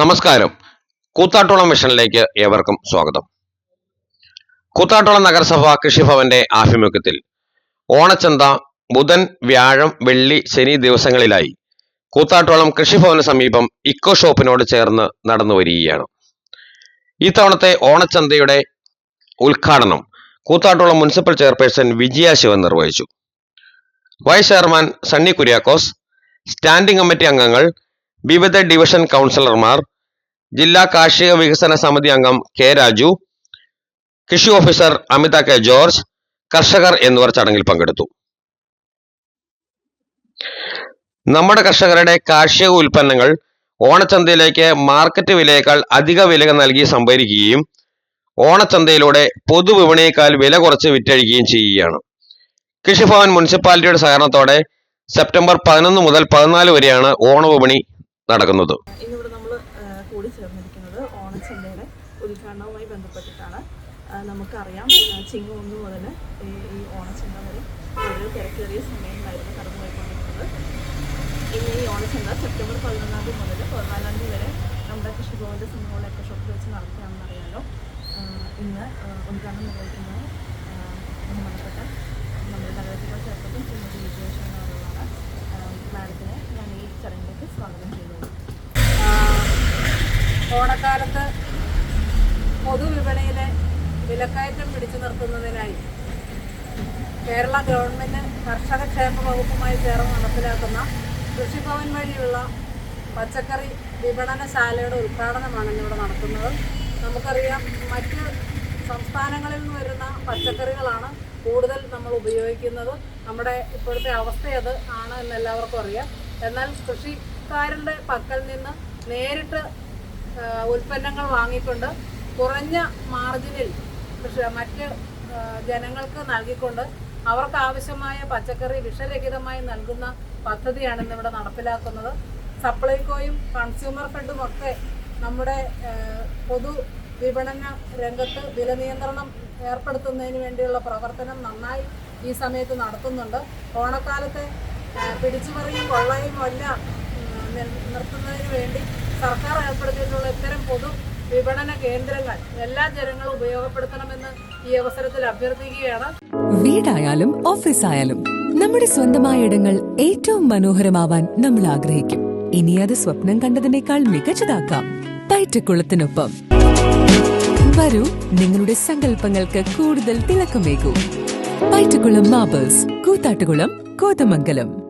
നമസ്കാരം. കൂത്താട്ടോളം മിഷനിലേക്ക് ഏവർക്കും സ്വാഗതം. കൂത്താട്ടോളം നഗരസഭ കൃഷിഭവന്റെ ആഭിമുഖ്യത്തിൽ ഓണച്ചന്ത ബുധൻ വ്യാഴം വെള്ളി ശനി ദിവസങ്ങളിലായി കൂത്താട്ടോളം കൃഷിഭവന് സമീപം ഇക്കോ ഷോപ്പിനോട് ചേർന്ന് നടന്നു വരികയാണ്. ഇത്തവണത്തെ ഓണച്ചന്തയുടെ ഉദ്ഘാടനം കൂത്താട്ടോളം മുനിസിപ്പൽ ചെയർപേഴ്സൺ വിജയ ശിവൻ നിർവഹിച്ചു. Vice chairman Sunny Kuriakose standing committee അംഗങ്ങൾ വിവിധ ഡിവിഷൻ കൗൺസിലർമാർ ജില്ലാ കാർഷിക വികസന സമിതി അംഗം കെ രാജു കൃഷി ഓഫീസർ അമിത കെ ജോർജ് കർഷകർ എന്നിവർ ചടങ്ങിൽ പങ്കെടുത്തു. നമ്മുടെ കർഷകരുടെ കാർഷിക ഉൽപ്പന്നങ്ങൾ ഓണച്ചന്തയിലേക്ക് മാർക്കറ്റ് വിലയേക്കാൾ അധിക വില നൽകി സംഭരിക്കുകയും ഓണച്ചന്തയിലൂടെ പൊതുവിപണിയേക്കാൾ വില കുറച്ച് വിറ്റഴിക്കുകയും ചെയ്യുകയാണ്. കൃഷിഭവൻ മുനിസിപ്പാലിറ്റിയുടെ സഹകരണത്തോടെ സെപ്റ്റംബർ പതിനൊന്ന് മുതൽ പതിനാല് വരെയാണ് ഓണവിപണി നടക്കുന്നത്. ഇന്നിവിടെ നമ്മൾ കൂടി ഉദ്ഘാടനവുമായി ബന്ധപ്പെട്ടിട്ടാണ്. നമുക്കറിയാം ചിങ്ങ ഒന്ന് മുതൽ ഈ ഓണച്ചന്ത വരെ ഒരു തിരക്കേറിയ സമയമായിരുന്നു കടന്നുപോയിക്കൊണ്ടിരിക്കുന്നത് ഇന്ന് ഈ ഓണച്ചന്ത സെപ്റ്റംബർ പതിനൊന്നാം തീയതി മുതൽ പതിനാലാം തീയതി വരെ നമ്മുടെ കൃഷിഭവന്റെ എക്കോ ഷോപ്പിൽ വെച്ച് നടത്തുകയാണെന്ന് അറിയാലോ ഇന്ന് ഉദ്ഘാടനം നിർവഹിക്കുന്നത് നമ്മുടെ നഗരത്തിലുള്ള ചെയർപേഴ്സൺ ശ്രീമതി വിജയകൃഷ്ണൻ ഓണക്കാലത്ത് പൊതുവിപണിയിലെ വിലക്കയറ്റം പിടിച്ചു നിർത്തുന്നതിനായി കേരള ഗവൺമെന്റ് കർഷക ക്ഷേമ വകുപ്പുമായി ചേർന്ന് നടപ്പിലാക്കുന്ന കൃഷിഭവൻ വഴിയുള്ള പച്ചക്കറി വിപണനശാലയുടെ ഉദ്ഘാടനമാണ് ഇന്നിവിടെ നടത്തുന്നത് നമുക്കറിയാം മറ്റ് സംസ്ഥാനങ്ങളിൽ നിന്ന് വരുന്ന പച്ചക്കറികളാണ് കൂടുതൽ നമ്മൾ ഉപയോഗിക്കുന്നത്. നമ്മുടെ ഇപ്പോഴത്തെ അവസ്ഥ അത് ആണ് എന്ന് എല്ലാവർക്കും അറിയാം. എന്നാൽ കൃഷിക്കാരന്റെ പക്കൽ നിന്ന് നേരിട്ട് ഉൽപ്പന്നങ്ങൾ വാങ്ങിക്കൊണ്ട് കുറഞ്ഞ മാർജിനിൽ മറ്റ് ജനങ്ങൾക്ക് നൽകിക്കൊണ്ട് അവർക്ക് ആവശ്യമായ പച്ചക്കറി വിഷരഹിതമായി നൽകുന്ന പദ്ധതിയാണ് ഇന്നിവിടെ നടപ്പിലാക്കുന്നത്. സപ്ലൈകോയും കൺസ്യൂമർ ഫെഡും ഒക്കെ നമ്മുടെ പൊതു വിപണന രംഗത്ത് വില നിയന്ത്രണം ഏർപ്പെടുത്തുന്നതിന് വേണ്ടിയുള്ള പ്രവർത്തനം നന്നായി ഈ സമയത്ത് നടത്തുന്നുണ്ട്. ഓണക്കാലത്തെ പിടിച്ചുപറിയും കൊള്ളയും എല്ലാം നിർത്തുന്നതിന് വേണ്ടി സർക്കാർ ഇത്തരം പൊതു വിപണന കേന്ദ്രങ്ങൾ എല്ലാ ജനങ്ങളും ഉപയോഗപ്പെടുത്തണമെന്ന് ഈ അവസരത്തിൽ അഭ്യർത്ഥിക്കുകയാണ്. വീടായാലും ഓഫീസായാലും നമ്മുടെ സ്വന്തമായ ഇടങ്ങൾ ഏറ്റവും മനോഹരമാവാൻ നമ്മൾ ആഗ്രഹിക്കും. ഇനി അത് സ്വപ്നം കണ്ടതിനേക്കാൾ മികച്ചതാക്കാം. പയറ്റക്കുളത്തിനൊപ്പം വരൂ നിങ്ങളുടെ സങ്കല്പങ്ങൾക്ക് കൂടുതൽ തിളക്കമേകൂ. പയറ്റക്കുളം മാബേഴ്സ് കൂത്താട്ടുകുളം കോതമംഗലം.